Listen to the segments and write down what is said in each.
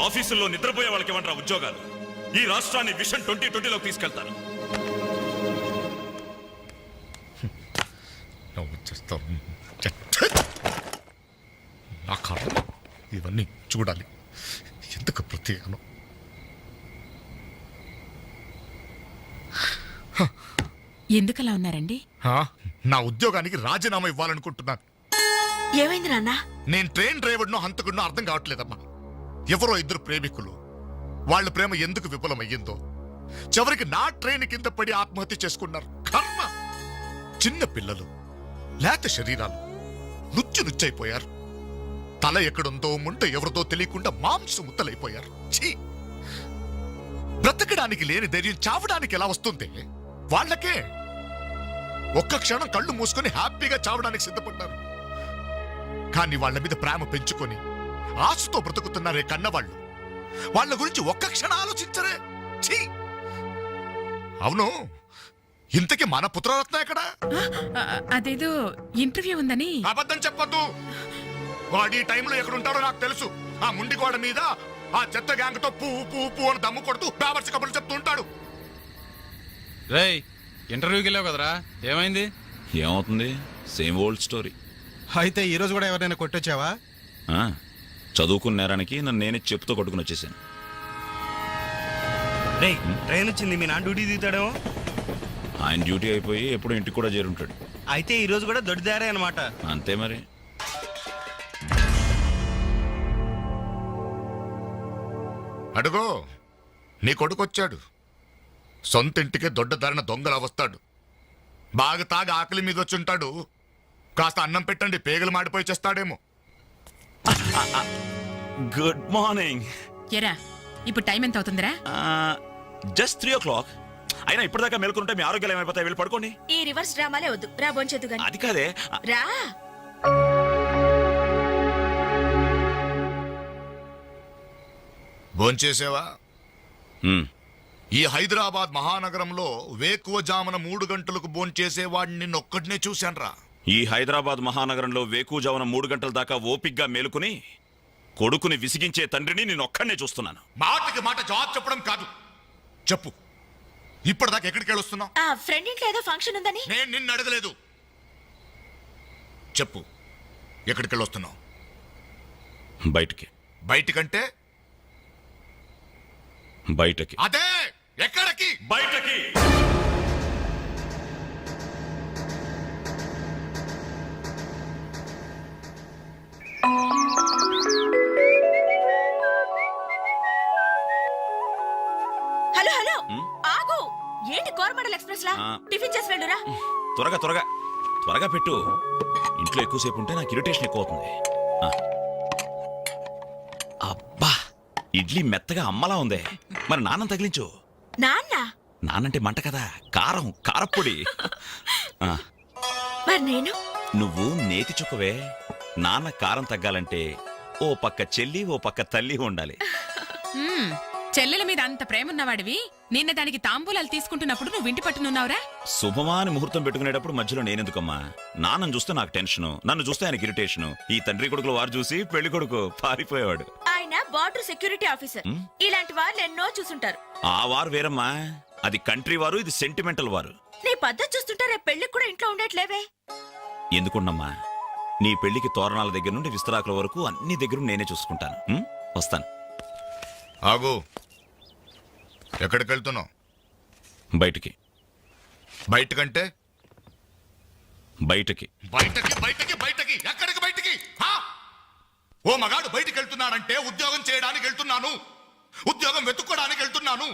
ఆఫీసుల్లో నిద్రపోయే వాళ్ళకి ఇవ్వండి ఉద్యోగాలు. ఈ రాష్ట్రాన్ని విషన్ ట్వంటీ ట్వంటీలోకి చేస్తావు. నా కర్మ ఇవన్నీ చూడాలి. ఎందుకు ప్రత్యేకను? ఎందుకలా ఉన్నారండి? హా? నా ఉద్యోగానికి రాజీనామా ఇవ్వాలనుకుంటున్నాను. ఏమైంది నాన్న? నేను ట్రైన్ డ్రైవర్నో హంతకుడినో అర్థం కావట్లేదమ్మా. ఎవరో ఇద్దరు ప్రేమికులు. వాళ్ళ ప్రేమ ఎందుకు విఫలమయ్యిందో. చివరికి నా ట్రైన్ కింద పడి ఆత్మహత్య చేసుకున్నారు. కర్మ! చిన్న పిల్లలు లేత శరీరాలు నుచ్చు నుచ్చైపోయారు. తల ఎక్కడుందో ముంట ఎవరిదో తెలియకుండా మాంసం ముత్తలైపోయారు ఛీ! బ్రతకడానికి లేని ధైర్యం చావడానికి ఎలా వస్తుంది? వాళ్ళకే! ఒక్క క్షణం కళ్ళు మూసుకొని హ్యాపీగా చావడానికి సిద్ధపడ్డారు. కానీ వాళ్ళ మీద ప్రేమ పెంచుకొని ఆశతో బ్రతుకుతున్నారే కన్నవాళ్ళు. వాళ్ళ గురించి ఒక్క క్షణం ఆలోచించరే. ఛీ! అవును ఇంతకీ మన పుత్రరత్న ఎక్కడా? అదేదో ఇంటర్వ్యూ ఉందని. అబద్ధం చెప్పొద్దు. వాడు ఈ టైంలో ఎక్కడ ఉంటాడో నాకు తెలుసు. ఆ ముండి గోడ మీద ఆ చెత్త గ్యాంగ్తో పువ్వు పువ్వు పువ్వు అని దమ్ము కొడుతూ పేపర్స్ కబుర్లు చెప్తూ ఉంటాడు. రేయ్ ఇంటర్వ్యూకి వెళ్ళావు కదరా? ఏమైంది? ఏమవుతుంది? Same old story. అయితే ఈ రోజు కూడా ఎవరైనా కొట్టొచ్చావా? చదువుకున్న నేరానికి నన్ను నేనే చెప్పుతో కొట్టుకుని వచ్చేసాను. ట్రైన్ వచ్చింది. మీ నాన్న డ్యూటీ దిగుతాడేమో. ఆయన డ్యూటీ అయిపోయి ఎప్పుడో ఇంటికి కూడా చేరుంటాడు. అయితే ఈ రోజు కూడా దొడ్డిదారే అనమాట అంతే మరి. అడుగో నీ కొడుకొచ్చాడు. సొంత ఇంటికే దొడ్డ ధరణ దొంగలా వస్తాడు. బాగా తాగి ఆకలి మీద వచ్చుంటాడు కాస్త అన్నం పెట్టండి పేగలు మాడిపోయి చేస్తాడేమో. గుడ్ మార్నింగ్ ఎరా ఇప్పుడు టైం ఎంత అవుతుందిరా? జస్ట్ త్రీ ఓ క్లాక్ అయినా ఇప్పటిదాకా మేల్కొంటే మీ ఆరోగ్యాలు ఏమైపోతాయి? వెళ్ళి పడుకోండి. ఈ రివర్స్ డ్రామాలే వద్దు. రా బొంచొద్దు గాని అది కాదే. రా. భోంచేసేవా ఈ హైదరాబాద్ మహానగరంలో వేకువజామున మూడు గంటలకు భోంచేసేవాడిని నిన్నొక్కడినే చూశాన్రా. ఈ హైదరాబాద్ మహానగరంలో వేకుజామున మూడు గంటల దాకా ఓపిగ్గా మేలుకుని కొడుకుని విసిగించే తండ్రిని నేను ఒక్కడనే చూస్తున్నాను. మాటకి మాట జవాబు చెప్పడం కాదు. చెప్పు. ఇప్పటిదాకా ఎక్కడికి వెళ్ళొస్తున్నావు? ఆ ఫ్రెండ్ ఇంట్లో ఏదో ఫంక్షన్ ఉందని? నేను నిన్ను అడగలేదు. చెప్పు. ఎక్కడికి వెళ్ళొస్తున్నావు? బయటికి. బయటికంటే? బయటకి. అదే! ఎక్కడికి? బయటకి. Hello hello. ఆగు. ఏంటి కోరమండల్ ఎక్స్ప్రెస్ లా. టిఫిన్ చేసి వెళ్ళురా. త్వరగా త్వరగా. త్వరగా పెట్టు. ఇంట్లో ఎక్కువసేపు ఉంటే నాకు ఇరిటేషన్ ఎక్కువ అవుతుంది. అబ్బా ఇడ్లీ మెత్తగా అమ్మలా ఉందే. మరి నాన్నం తగిలించు. నాన్న? నానంటే మంట కదా. కారం కారప్పొడి. మరి నేను? నువ్వు నేతి చుక్కవే. నాన్న కారం తగ్గాలంటే ఓ పక్క చెల్లి ఓ పక్క తల్లి ఉండాలి. మ్మ్. చెల్లెల మీద అంత ప్రేమ ఉన్నవాడివి నిన్న దానికి తాంబూలాలు తీసుకుంటున్నప్పుడు నువ్వు ఇంటి పట్టునున్నావురా? శుభమా అని ముహూర్తం పెట్టుకునేటప్పుడు మధ్యలో నేనెందుకమ్మా? నాన్నను చూస్తే నాకు టెన్షన్ నన్ను చూస్తే ఆయనకి ఇరిటేషన్. ఈ తండ్రి కొడుకులు వారు చూసి పెళ్ళి కొడుకు పారిపోయేవాడు. ఆయన బార్డర్ సెక్యూరిటీ ఆఫీసర్. ఇలాంటి వాళ్ళు ఎన్నో చూసుంటారు. ఆ వారు వేరమ్మా. అది కంట్రీ వారు ఇది సెంటిమెంటల్ వారు. నీ పద్ధతి చూస్తుంటే రేపు పెళ్ళికి కూడా ఇంట్లో ఉండట్లేవే. ఎందుకున్నమ్మా? నీ పెళ్ళికి తోరణాల దగ్గర నుండి విస్తరాకుల వరకు అన్ని దగ్గర నేనే చూసుకుంటాను. ఉం? వస్తాను. ఆగు. ఎక్కడికి వెళ్తున్నావు బయటికి. బయటకంటే? బయటికి. బయటకి బయటకి బయటకి. ఎక్కడికి బయటికి? హా? ఓ మగాడు బయటికి వెళ్తున్నానంటే ఉద్యోగం చేయడానికి వెళ్తున్నాను. ఉద్యోగం వెతుక్కోడానికి వెళ్తున్నాను.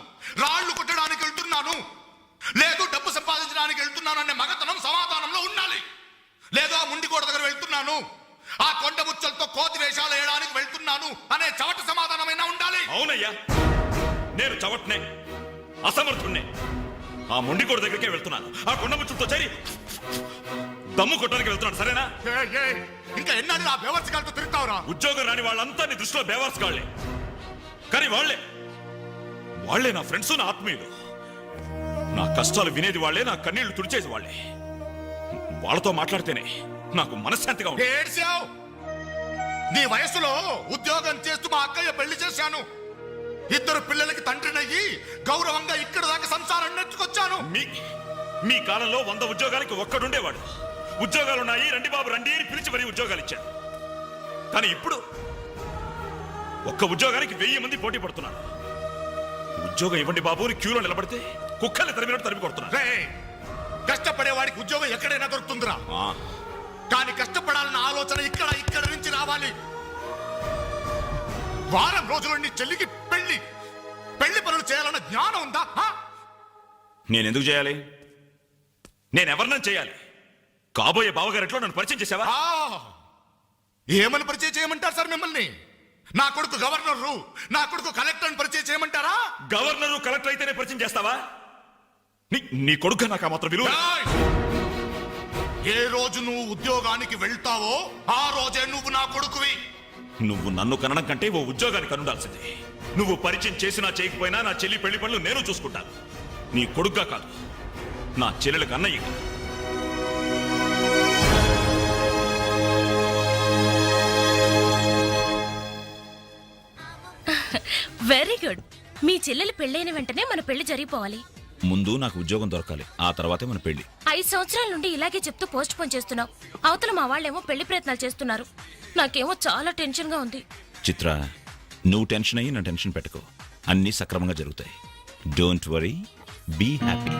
రాళ్ళు కొట్టడానికి వెళ్తున్నాను. లేదు డబ్బు సంపాదించడానికి వెళ్తున్నాను అనే మగతనం సమాధానంలో ఉండాలి. లేదు ఆ ముండి గోడ దగ్గర వెళ్తున్నాను. ఆ కొండ ముచ్చలతో కోతి వేషాలు వేయడానికి వెళ్తున్నాను అనే చవట సమాధానమైనా ఉండాలి? అవునయ్యా. నేను చవట్నే అసమర్థుణ్ణే. ఆ మొండికోడు దగ్గరికే వెళ్తున్నాను. ఆ కొండముచ్చుతో చేరి దమ్ము కొట్టడానికి వెళ్తున్నాను సరేనా? ఇంకా ఎన్నాళ్ళు ఆ బేవర్సకాలతో తిరుగుతావురా? ఉద్యోగం రాని వాళ్ళంతా నీ దృష్టిలో బేవర్స్ కాళ్ళే కానీ వాళ్ళే. వాళ్ళే నా ఫ్రెండ్స్ నా ఆత్మీయులు. నా కష్టాలు వినేది వాళ్ళే నా కన్నీళ్ళు తుడిచేది వాళ్ళే. వాళ్ళతో మాట్లాడితేనే నాకు మనశ్శాంతిగా ఉంది ఏడ్చావు? నీ వయసులో ఉద్యోగం చేస్తూ మా అక్కయ్య పెళ్ళి చేశాను. ఇద్దరు పిల్లలకి తండ్రినయ్యి గౌరవంగా ఇక్కడ దాకా సంసారం నెట్టుకొచ్చాను. మీ మీ కాలంలో వంద ఉద్యోగాలకి ఒక్కడుండేవాడు. ఉద్యోగాలున్నాయి రండి బాబు రండి అని పిలిచి మరీ ఉద్యోగాలు ఇచ్చారు కానీ ఇప్పుడు ఒక్క ఉద్యోగానికి వెయ్యి మంది పోటీ పడుతున్నారు. ఉద్యోగం ఇవ్వండి బాబు అని క్యూలో నిలబడితే కుక్కల్ని తరిమినట్టు తరిమి కొడుతున్నారు. రే కష్టపడేవాడికి ఉద్యోగం ఎక్కడైనా దొరుకుతుందిరా. కానీ కష్టపడాలన్న ఆలోచన ఇక్కడ ఇక్కడ నుంచి రావాలి. వారం రోజుల నీ చెల్లికి పెళ్ళి పెళ్ళి పనులు చేయాలన్న జ్ఞానం ఉందా? నేను ఎందుకు చేయాలి? నేను ఎవరినైనా చేయాలి? కాబోయే బావగారెట్లో నన్ను పరిచయం చేసావా! ఏమని పరిచయం చేయమంటారు సార్ మిమ్మల్ని? నా కొడుకు గవర్నరు. నా కొడుకు కలెక్టర్ పరిచయం చేయమంటారా? గవర్నరు కలెక్టర్ అయితేనే పరిచయం చేస్తావా? నీ నీ కొడుకు నాకు ఆ మాత్రం విలువ! ఏ రోజు నువ్వు ఉద్యోగానికి వెళ్తావో ఆ రోజే నువ్వు నా కొడుకువి. నువ్వు నన్ను కనడం కంటే ఓ ఉద్యోగానికి కనుండాల్సింది. నువ్వు పరిచయం చేసినా చేయకపోయినా నా చెల్లి పెళ్ళి పనులు నేను చూసుకుంటాను. నీ కొడుగ్గా కాదు నా చెల్లెలకు అన్నయ్య. వెరీ గుడ్ మీ చెల్లెలు పెళ్ళైన వెంటనే మన పెళ్ళి జరిగిపోవాలి. ముందు నాకు ఉద్యోగం దొరకాలి ఆ తర్వాతే మన పెళ్ళి ఐదు సంవత్సరాల నుండి ఇలాగే చెప్తూ పోస్ట్ పోన్ చేస్తున్నావు. అవతల మా వాళ్ళేమో పెళ్ళి ప్రయత్నాలు చేస్తున్నారు. నాకేమో చాలా టెన్షన్గా ఉంది. చిత్ర నువ్వు టెన్షన్ అయ్యి నా టెన్షన్ పెట్టుకో. అన్నీ సక్రమంగా జరుగుతాయి. Don't worry be happy.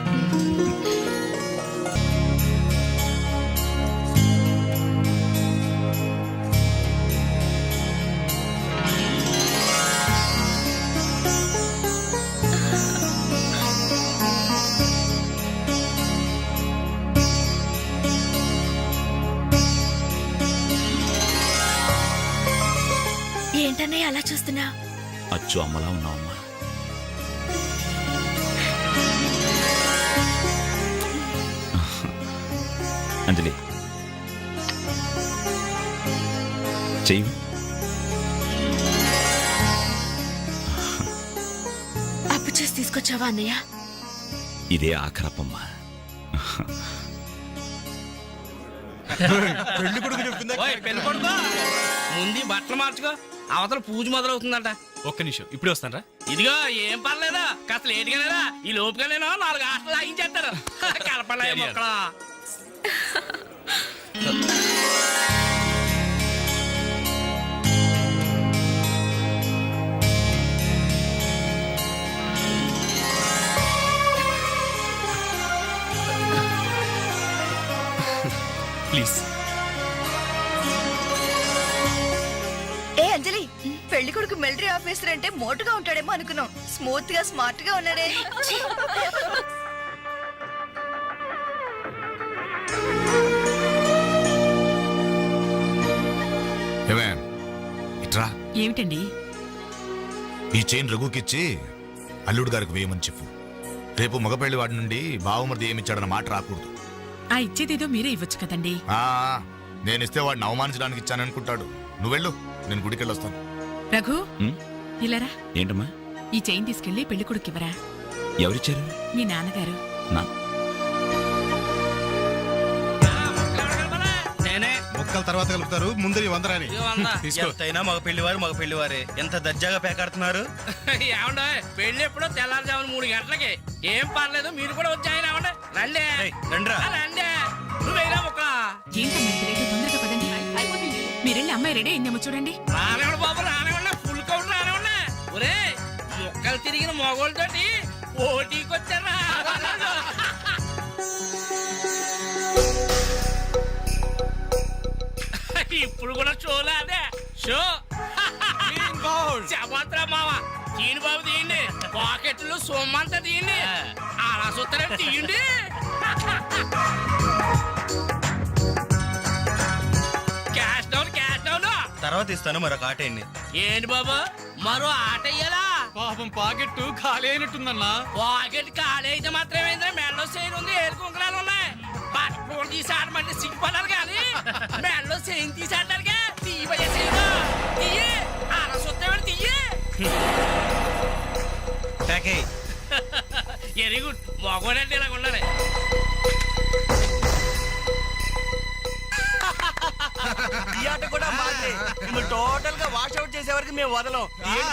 ఏంటన్నయ్య అలా చూస్తున్నా. అచ్చు అమ్మలా ఉన్నావమ్మా. అంజలి. చెయ్యి. అప్పు చేసి తీసుకొచ్చావా అన్నయ్య? ఇదే ఆఖరప్పమ్మా. పెళ్ళి కొడుకు చెప్పిందా పెళ్ళి కొడుకో? ముందు బట్టలు మార్చుకో. అవతల పూజ మొదలవుతుందంట. ఒక్క నిమిషం ఇప్పుడే వస్తానరా. ఇదిగో ఏం పర్లేదు? కాస్త లేటుగానేరా ఈ లోపుగానేనో నాలుగు ఆటలు లాగించేస్తారు కలపలే మొక్కలు. ప్లీజ్ కొడుకు మిలిటరీ ఆఫీసర్ అంటే మోటుగా ఉంటాడేమో అనుకున్నాం. స్మూత్గా స్మార్ట్గా ఉన్నాడే ఏమే ఇట్రా. ఏమిటండి? ఈ చైన్ రఘుకిచ్చి అల్లుడు గారికి వేయమని చెప్పు. రేపు మగపెళ్ళి వాడి నుండి బావమరిది ఏమిచ్చాడన్న మాట రాకూడదు. ఆ ఇచ్చేదేదో మీరే ఇవ్వచ్చు కదండి. ఆ నేను ఇస్తే వాడిని అవమానించడానికి ఇచ్చాననుకుంటాడు. నువ్వు వెళ్ళు నేను గుడికి వెళ్ళొస్తాను రఘు? ఉమ్, ఇలారా? ఏంటమ్మా? ఈ చైన్ తీసుకెళ్ళి పెళ్ళి కొడుకివ్వరా ఎవరిచ్చారు? మీ నాన్నగారు. నా. నేనే. మొక్కల తర్వాత కలుపుతారు. ముందు ఈ వందరాని. తీసుకో. ఎంతైనా మగ పెళ్ళివారు మగ పెళ్ళివారే. ఎంత దర్జాగా పేకాడుతున్నారు? ఏమండో పెళ్ళి ఎప్పుడో తెల్లారుజామున మూడు గంటలకి. ఏం పర్లేదు మీరు కూడా వచ్చాయని ఏమండే రండి. ఏయ్, రండ్రా. ఆ, రండి. నువ్వేనా మొక్క? ఏంటమ్మా ఇంత లేటు? తొందరగా పదండి. మీరెళ్ళి అమ్మాయి రెడీ అయిందేమో చూడండి. రానివ్వండి బాబు. మొక్కలు తిరిగిన మొగోళ్ళతోటి పోటీకి వచ్చారా ఇప్పుడు కూడా షోలే అదే? షో? చెప్పత్రా మావ? తీయండి బాబు తీయండి. పాకెట్లు సొమ్మంతా తీయండి. అలా చూస్తారే తీయండి. తర్వాత ఇస్తాను మరొక ఆట ఏంటి బాబు? మరో ఆట ఇయ్యాలా పాపం పాకెట్టు ఖాళీ అయినట్టుందన్నా పాకెట్ ఖాళీ అయితే మాత్రమేంద్ర మెడలో చైన్ ఉంది ఏడు కుంకరాలు ఉన్నాయి. పట్టుకోడు తీసి ఆడమంటే సిగ్గుపడాలి కానీ మెడలో చైన్ తీసి ఆడడానికి తీయబోయే చైన్ తీయి తీయి. వెరీ గుడ్ మగవాడంటే ఇలాగ ఉండాలి. ఈ ఆట కూడా మాదే. టోటల్గా వాష్ అవుట్ చేసే వరకు మేము వదలం.